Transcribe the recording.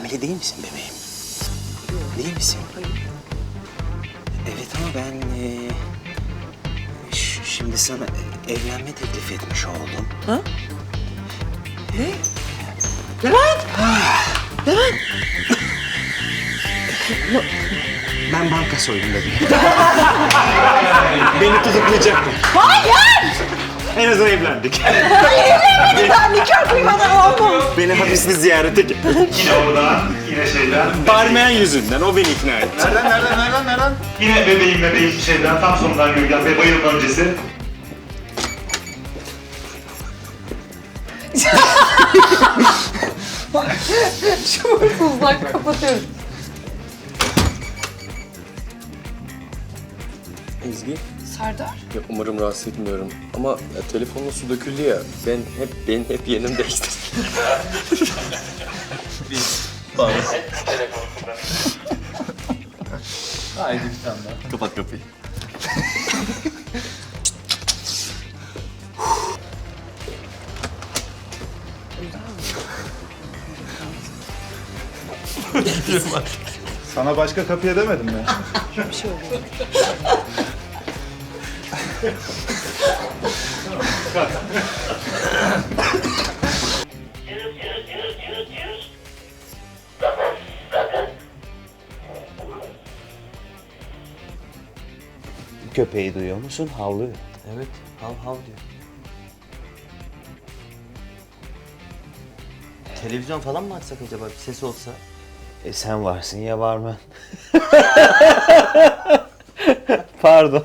Hamile değil misin bebeğim? Değil misin? Evet ama ben e, şimdi sana evlenme teklif etmiş oldum. Ne? Levent! Ben banka soydum bebeğim. Beni tutuklayacaklar. Hayır! En azından evlendik. Ben nikah kıymadan olmam. Beni hapiste ziyarete gel. Yine orada, yine şeyden. Barmen yüzünden o beni ikna etti. Nereden, nereden, nereden, nereden? Yine bebeğim bebeğim şeyden, tam sonundan Gürgen Bey bayılma öncesi. Şuursuzlar kapatıyoruz. Ezgi, Serdar? ya umarım rahatsız etmiyorum. Ama ya, telefonla su döküldü ya. Ben hep ben hep yerim değişti. Kapat kapıyı. Sana başka kapıya demedim mi? Köpeği duyuyor musun? Havlıyor. evet, hav hav diyor. Televizyon falan mı açsak acaba bir ses olsa? E sen varsın ya barmen. Pardon.